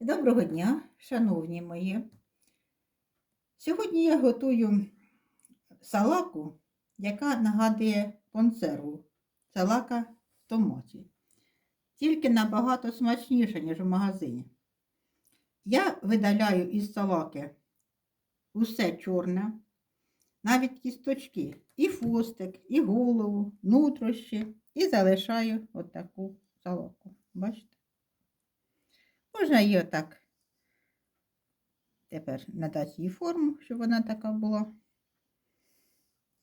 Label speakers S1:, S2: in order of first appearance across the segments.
S1: Доброго дня, шановні мої. Сьогодні я готую салаку, яка нагадує консерву. Салака в томаті. Тільки набагато смачніше, ніж в магазині. Я видаляю із салаки усе чорне, навіть кісточки, і фустик, і голову, нутрощі, і залишаю отаку салаку. Бачите? Можна її отак тепер надати їй форму, щоб вона така була.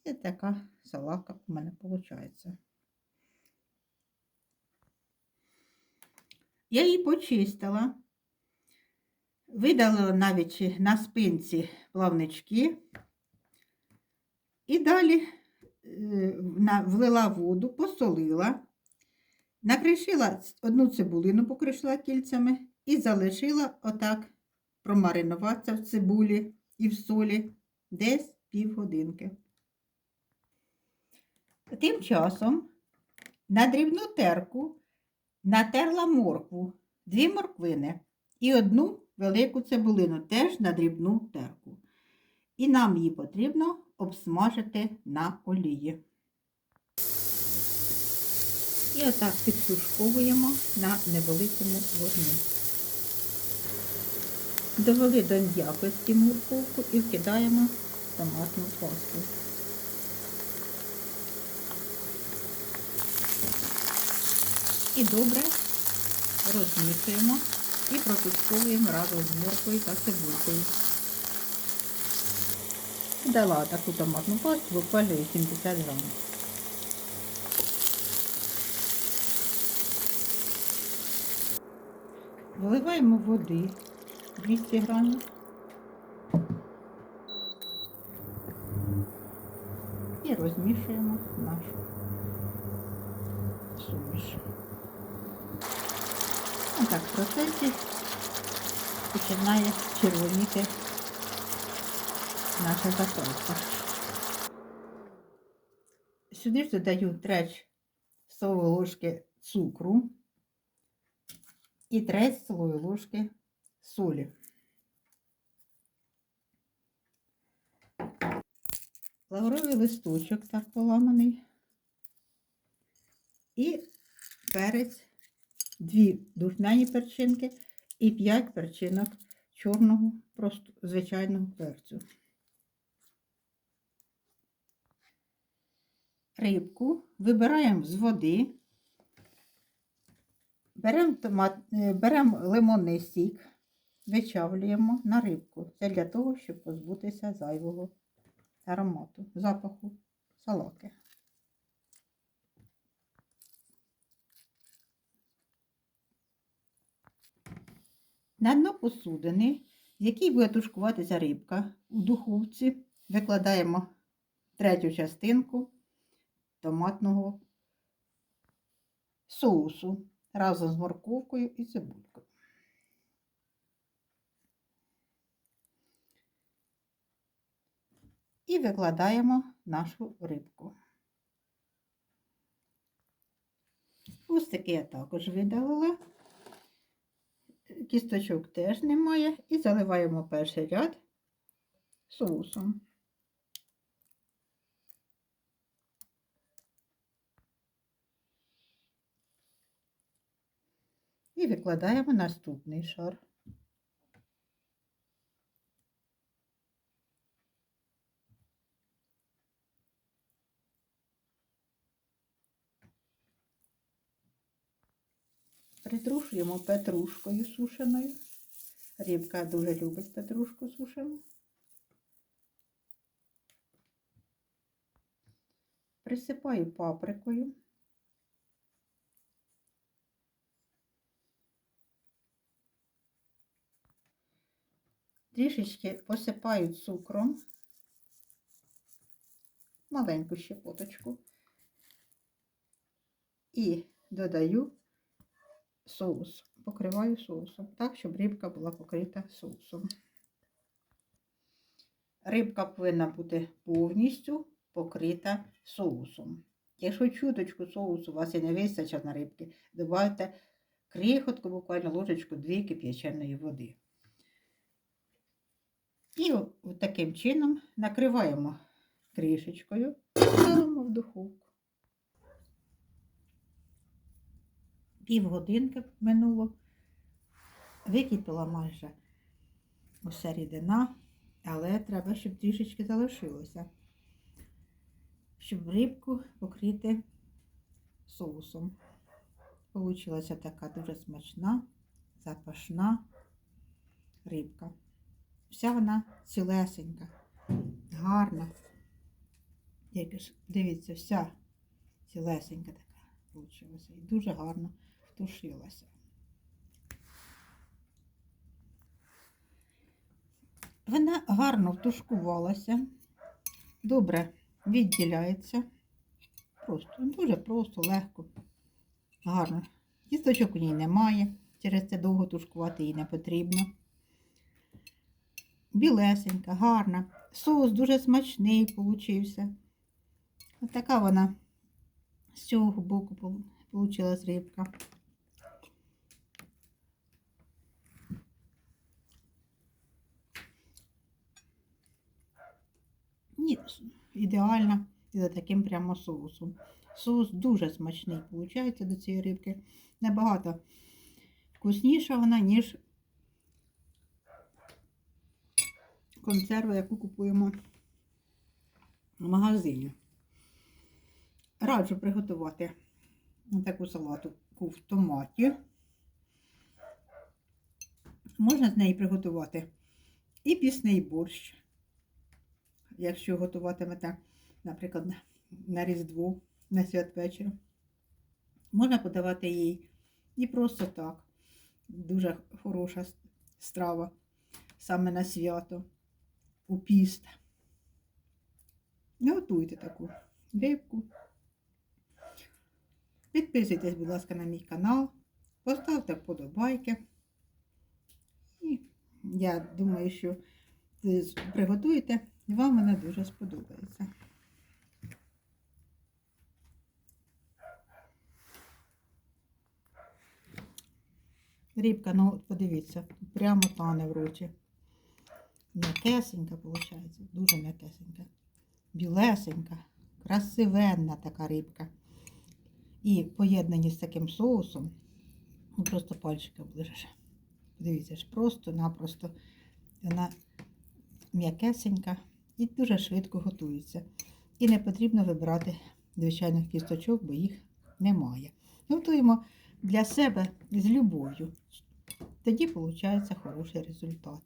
S1: І така салака у мене виходить. Я її почистила, видалила навіть на спинці плавнички. І далі е, влила воду, посолила, накришила одну цибулину, покришила кільцями і залишила отак промаринуватися в цибулі і в солі десь півгодинки. Тим часом на дрібну терку натерла моркву, дві морквини і одну велику цибулину теж на дрібну терку. І нам її потрібно обсмажити на олії. І отак підсушковуємо на невеликому вогні. Довели до м'якості морковку і вкидаємо томатну пасту. І добре розмішуємо і протушковуємо разом з морквою та цибулькою. Дала таку томатну пасту буквально 80 грамів. Вливаємо води 200 грамів. І розмішуємо нашу суміш. Отак в процесі починає червоніти наша заправка. Сюди ж додаю треть столової ложки цукру і треть столової ложки солі. Лавровий листочок так поламаний. І перець, дві духмяні перчинки і п'ять перчинок чорного, просто звичайного перцю. Рибку вибираємо з води, беремо томат, е, беремо лимонний сік, вичавлюємо на рибку. Це для того, щоб позбутися зайвого аромату, запаху салаки. На дно посудини, в якій буде тушкуватися рибка, у духовці викладаємо третю частинку томатного соусу разом з морковкою і цибулькою. І викладаємо нашу рибку. Хвостики я також видалила. Кісточок теж немає. І заливаємо перший ряд соусом. І викладаємо наступний шар. Притрушуємо петрушкою сушеною. Рибка дуже любить петрушку сушену. Присипаю паприкою. Трішечки посипаю цукром, маленьку щепоточку і додаю соус. Покриваю соусом, так, щоб рибка була покрита соусом. Рибка повинна бути повністю покрита соусом. Якщо чуточку соусу у вас і не вистачить на рибки, додайте крихотку, буквально ложечку дві кип'яченої води. І таким чином накриваємо кришечкою, ставимо в духовку. Півгодинки минуло, википіла майже уся рідина, але треба, щоб трішечки залишилося, щоб рибку покрити соусом. Получилася така дуже смачна, запашна рибка. Вся вона цілесенька, гарна. Дивіться, вся цілесенька така получилася. І дуже гарно втушилася. Вона гарно втушкувалася, добре відділяється. Просто, дуже просто, легко, гарно. Кісточок у ній немає, через це довго тушкувати її не потрібно. Білесенька, гарна. Соус дуже смачний получився. Ось така вона з цього боку вийшла рибка. Ні, ідеально і за таким прямо соусом. Соус дуже смачний, виходить, до цієї рибки. Набагато вкусніша вона, ніж консерва, яку купуємо в магазині. Раджу приготувати таку салату в томаті. Можна з неї приготувати і пісний борщ. Якщо готуватимете, наприклад, на- на Різдво, на святвечір. Можна подавати їй і просто так. Дуже хороша страва саме на свято, у піст. Готуйте таку рибку. Підписуйтесь, будь ласка, на мій канал, поставте вподобайки. І я думаю, що приготуєте, і вам вона дуже сподобається. Рибка, ну подивіться, прямо тане в роті. М'якесенька, виходить, дуже м'якесенька. Білесенька, красивенна така рибка. І поєднані з таким соусом, ну просто пальчики оближеш. Подивіться ж, просто-напросто вона м'якесенька і дуже швидко готується. І не потрібно вибирати звичайних кісточок, бо їх немає. Готуємо для себе з любов'ю. Тоді виходить хороший результат.